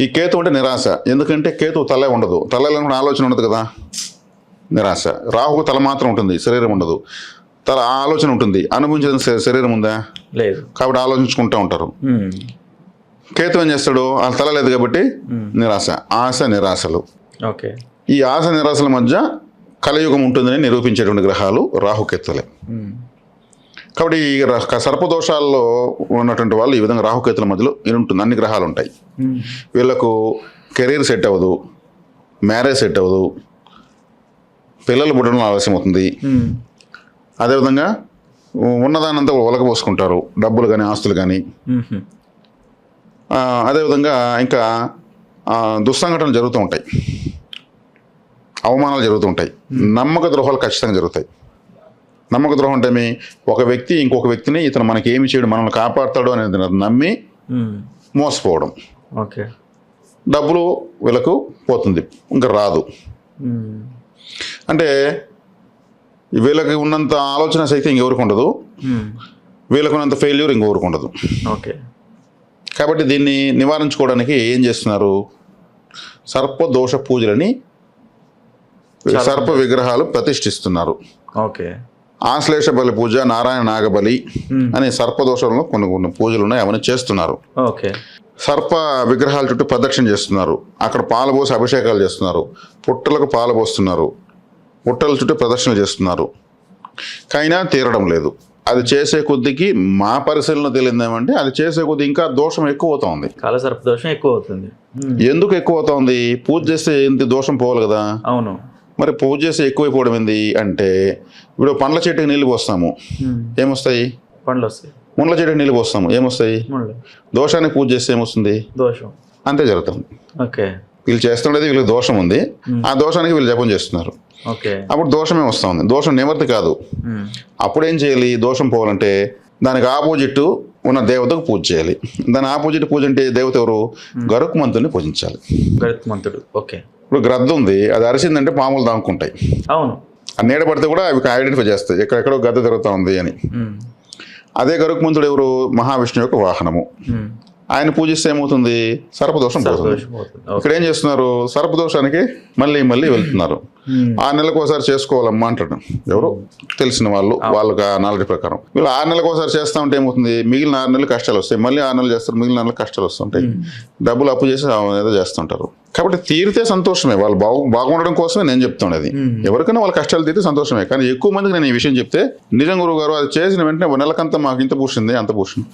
ఈ కేతు అంటే నిరాశ. ఎందుకంటే కేతు తలే ఉండదు. తల లేకుండా ఆలోచన ఉండదు కదా. నిరాశ. రాహుకు తల మాత్రం ఉంటుంది. శరీరం ఉండదు. తల ఆలోచన ఉంటుంది. అనుభవించిన శరీరం ఉందా? లేదు. కాబట్టి ఆలోచించుకుంటూ ఉంటారు. కేతు ఏం చేస్తాడు? ఆ తల లేదు కాబట్టి. నిరాశ. ఆశ నిరాశలు. ఓకే. ఈ ఆశ నిరాశల మధ్య కలయుగం ఉంటుందని నిరూపించేటువంటి గ్రహాలు రాహుకేతులే. కాబట్టి ఈ సర్పదోషాల్లో ఉన్నటువంటి వాళ్ళు ఈ విధంగా రాహుకేతుల మధ్యలో ఇది ఉంటుంది అన్ని గ్రహాలు ఉంటాయి. వీళ్ళకు కెరీర్ సెట్ అవ్వదు మ్యారేజ్ సెట్ అవ్వదు పిల్లలు పుట్టడం ఆలస్యం అవుతుంది. అదేవిధంగా ఉన్నదానంతా ఒలకబోసుకుంటారు డబ్బులు కానీ ఆస్తులు కానీ అదేవిధంగా ఇంకా దుస్సంఘటనలు జరుగుతూ ఉంటాయి అవమానాలు జరుగుతూ ఉంటాయి నమ్మక ద్రోహాలు ఖచ్చితంగా జరుగుతాయి నమ్మక ద్రోహం అంటే? ఒక వ్యక్తి ఇంకొక వ్యక్తిని ఇతను మనకి ఏమి చేయడు మనల్ని కాపాడతాడు అనేది నమ్మి. మోసపోవడం డబ్బులు వీళ్ళకు పోతుంది. ఇంకా రాదు. అంటే వీళ్ళకి ఉన్నంత ఆలోచన శక్తి ఇంకెవరికి ఉండదు. వీళ్ళకు ఉన్నంత ఫెయిల్యూర్ ఇంకొకరికి ఉండదు. ఓకే. కాబట్టి దీన్ని నివారించుకోవడానికి ఏం చేస్తున్నారు? సర్ప దోష పూజలని సర్ప విగ్రహాలు ప్రతిష్ఠిస్తున్నారు. ఓకే. ఆశ్లేష బలి పూజ నారాయణ నాగబలి. అనే సర్పదోషంలో కొన్ని కొన్ని పూజలు ఉన్నాయి అవన్నీ చేస్తున్నారు. ఓకే. సర్ప విగ్రహాల చుట్టూ ప్రదక్షిణ చేస్తున్నారు. అక్కడ పాలు పోసి అభిషేకాలు చేస్తున్నారు. పుట్టలకు పాలు పోస్తున్నారు. పుట్టల చుట్టూ ప్రదక్షిణ చేస్తున్నారు. కైనా తీరడం లేదు. అది చేసే కొద్దికి మా పరిశీలన తెలియదు ఏమంటే అది చేసే కొద్ది ఇంకా దోషం ఎక్కువ అవుతోంది కాల సర్పదోషం ఎక్కువ అవుతుంది. ఎందుకు ఎక్కువ అవుతోంది పూజ చేస్తే ఇంత దోషం పోవాలి కదా? అవును. మరి పూజ చేస్తే ఎక్కువైపోవడం ఏంది? అంటే ఇప్పుడు పండ్ల చెట్టుకి నీళ్ళు పోస్తాము. ఏమొస్తాయి? పండ్లు వస్తాయి. ముండ్ల చెట్టుకి నీళ్ళు పోస్తాము. ఏమొస్తాయి? దోషానికి పూజ చేస్తే ఏమొస్తుంది? దోషం. అంతే జరుగుతుంది ఓకే. వీళ్ళు చేస్తుండేది వీళ్ళకి దోషం ఉంది. ఆ దోషానికి వీళ్ళు జపం చేస్తున్నారు. ఓకే. అప్పుడు దోషమే వస్తుంది దోషం నివర్తి కాదు. అప్పుడు ఏం చేయాలి? దోషం పోవాలంటే దానికి ఆపోజిట్ ఉన్న దేవతకు పూజ చేయాలి. దాని ఆపోజిట్ పూజ అంటే దేవత ఎవరు? గరుకుమంతుని పూజించాలి. గరుత్మంతుడు ఓకే. ఇప్పుడు గ్రద్ద ఉంది. అది అరిసిందంటే పాములు దాముకుంటాయి అవును. ఆ నీడ పడితే కూడా అవి ఐడెంటిఫై చేస్తాయి. ఎక్కడెక్కడో గద్ద తిరుగుతూ ఉంది అని. అదే గరుకుమంతుడు ఎవరు? మహావిష్ణు యొక్క వాహనము. ఆయన పూజిస్తే ఏమవుతుంది? సర్పదోషం పోతుంది. ఇక్కడ ఏం చేస్తున్నారు? సర్పదోషానికి మళ్ళీ మళ్ళీ వెళ్తున్నారు. ఉమ్. ఆరు నెలలకు ఒకసారి చేసుకోవాలమ్మా అంటాడు ఎవరు? తెలిసిన వాళ్ళు వాళ్ళకి ఆ నాలెడ్జ్ ప్రకారం. వీళ్ళు ఆరు నెలలకు ఒకసారి చేస్తా ఉంటే ఏమవుతుంది? మిగిలిన ఆరు నెలలు కష్టాలు వస్తాయి. మళ్ళీ ఆరు నెలలు చేస్తారు మిగిలిన నెలలు కష్టాలు వస్తుంటాయి. డబ్బులు అప్పు చేసి ఆ ఏదో చేస్తుంటారు. కాబట్టి తీరితే సంతోషమే. వాళ్ళు బాగు బాగుండడం కోసమే నేను చెప్తుండేది. ఎవరికైనా వాళ్ళ కష్టాలు తీరితే సంతోషమే. కానీ ఎక్కువ మందికి నేను ఈ విషయం చెప్తే నిజం గురువు గారు అది చేసిన వెంటనే నెలకంతా మాకు ఇంత పూసింది అంత పూసింది.